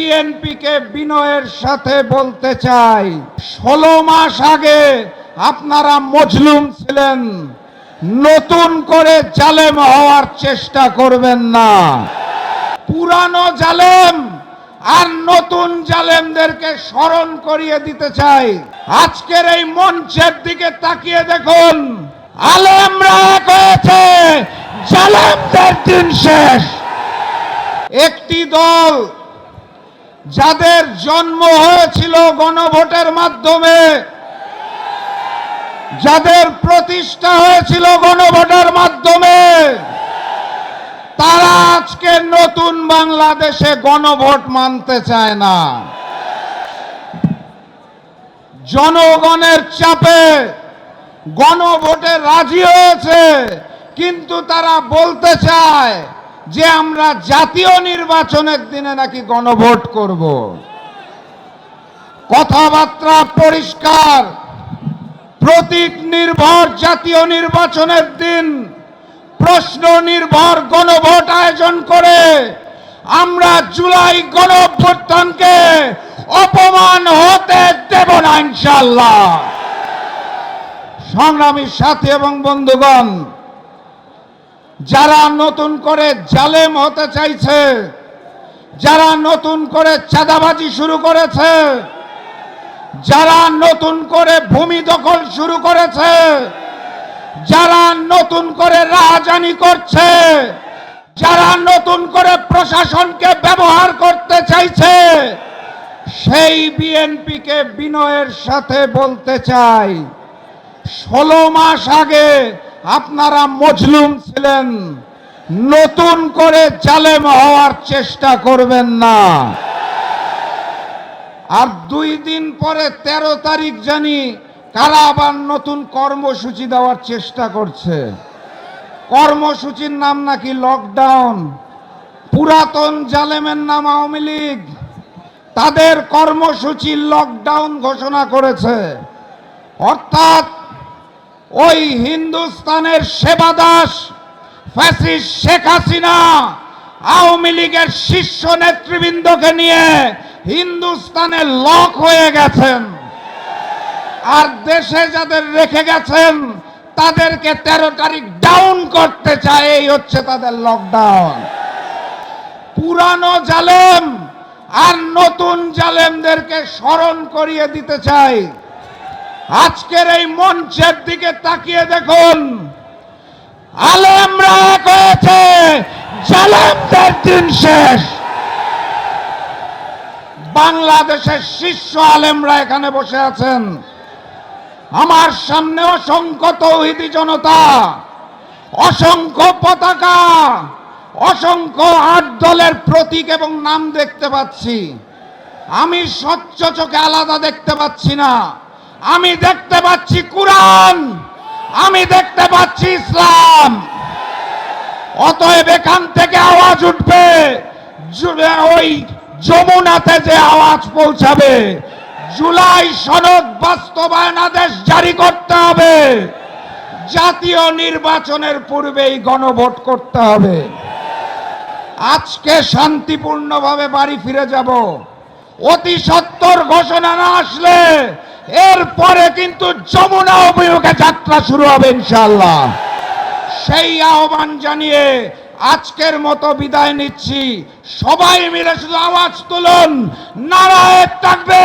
বিএনপিকে বিনয়ের সাথে বলতে চাই, ষোলো মাস আগে আপনারা মজলুম ছিলেন, নতুন করে জালেম হওয়ার চেষ্টা করবেন না। পুরানো জালেম আর নতুন জালেমদেরকে স্মরণ করিয়ে দিতে চাই। আজকের এই মঞ্চের দিকে তাকিয়ে দেখুন, আলেমরা এক হয়েছে, জালেমদের দিন শেষ। একটি দল যাদের জন্ম হয়েছিল গণভোটের মাধ্যমে, যাদের প্রতিষ্ঠা হয়েছিল গণভোটের মাধ্যমে, তারা আজকে নতুন বাংলাদেশে গণভোট মানতে চায় না। জনগণের চাপে গণভোটে রাজি হয়েছে, কিন্তু তারা বলতে চায় যে আমরা জাতীয় নির্বাচনের দিনে নাকি গণভোট করব। কথাবার্তা পরিষ্কার। প্রতীক নির্ভর জাতীয় নির্বাচনের দিন প্রশ্ন নির্ভর গণভোট আয়োজন করে আমরা জুলাই গণঅভ্যুত্থানকে অপমান হতে দেব না ইনশাল্লাহ সংগ্রামী সাথী এবং বন্ধুগণ যারা নতুন করে জালেম হতে চাইছে, যারা নতুন করে চাঁদাবাজি শুরু করেছে, যারা নতুন করে ভূমি দখল শুরু করেছে, যারা নতুন করে রাজধানী করছে, যারা নতুন করে প্রশাসনকে ব্যবহার করতে চাইছে, সেই বিএনপিকে বিনয়ের সাথে বলতে চাই, ষোলো মাস আগে আপনারা মজলুম ছিলেন। নতুন করে জালেম হওয়ার চেষ্টা করবেন না। আর দুই দিন পরে ১৩ তারিখ জানি কারা আবার নতুন কর্মসূচি দেওয়ার চেষ্টা করছে। কর্মসূচির নাম নাকি লকডাউন পুরাতন জালেমের নাম আওয়ামী লীগ। তাদের কর্মসূচি লকডাউন ঘোষণা করেছে। অর্থাৎ ওই হিন্দুস্তানের সেবাদাস ফ্যাসিস্ট শেখ হাসিনা আওয়ামী লীগের শীর্ষ নেতৃবৃন্দকে নিয়ে হিন্দুস্তানে লক হয়ে গেছেন। আর দেশে যাদের রেখে গেছেন, তাদেরকে তেরো তারিখ ডাউন করতে চায়, এই হচ্ছে তাদের লকডাউন পুরানো জালেম আর নতুন জালেমদেরকে স্মরণ করিয়ে দিতে চাই আজকের এই মঞ্চের দিকে তাকিয়ে দেখুন। আলেমরা এক হয়েছে, জালেমদের দিন শেষ। বাংলাদেশের শীর্ষ আলেমরা এখানে বসে আছেন। আমার সামনে অসংখ্য তৌহিদি জনতা, অসংখ্য পতাকা, অসংখ্য আট দলের প্রতীক এবং নাম দেখতে পাচ্ছি। আমি স্বচ্ছ চোখে আলাদা দেখতে পাচ্ছি না। আমি দেখতে পাচ্ছি কোরআন। আমি দেখতে পাচ্ছি ইসলাম। অতএব এখান থেকে আওয়াজ উঠবে। ওই যমুনাতে যে আওয়াজ পৌঁছাবে। জুলাই সনদ বাস্তবায়ন আদেশ জারি করতে হবে। জাতীয় নির্বাচনের পূর্বেই গণভোট করতে হবে। আজকে শান্তিপূর্ণভাবে বাড়ি ফিরে যাব। অতি সত্তর ঘোষণা না আসলে এরপরে কিন্তু যমুনা অভিমুখে যাত্রা শুরু হবে ইনশাল্লাহ সেই আহ্বান জানিয়ে আজকের মতো বিদায় নিচ্ছি। সবাই মিলে শুধু আওয়াজ তুলুন, নারায়ণ থাকবে।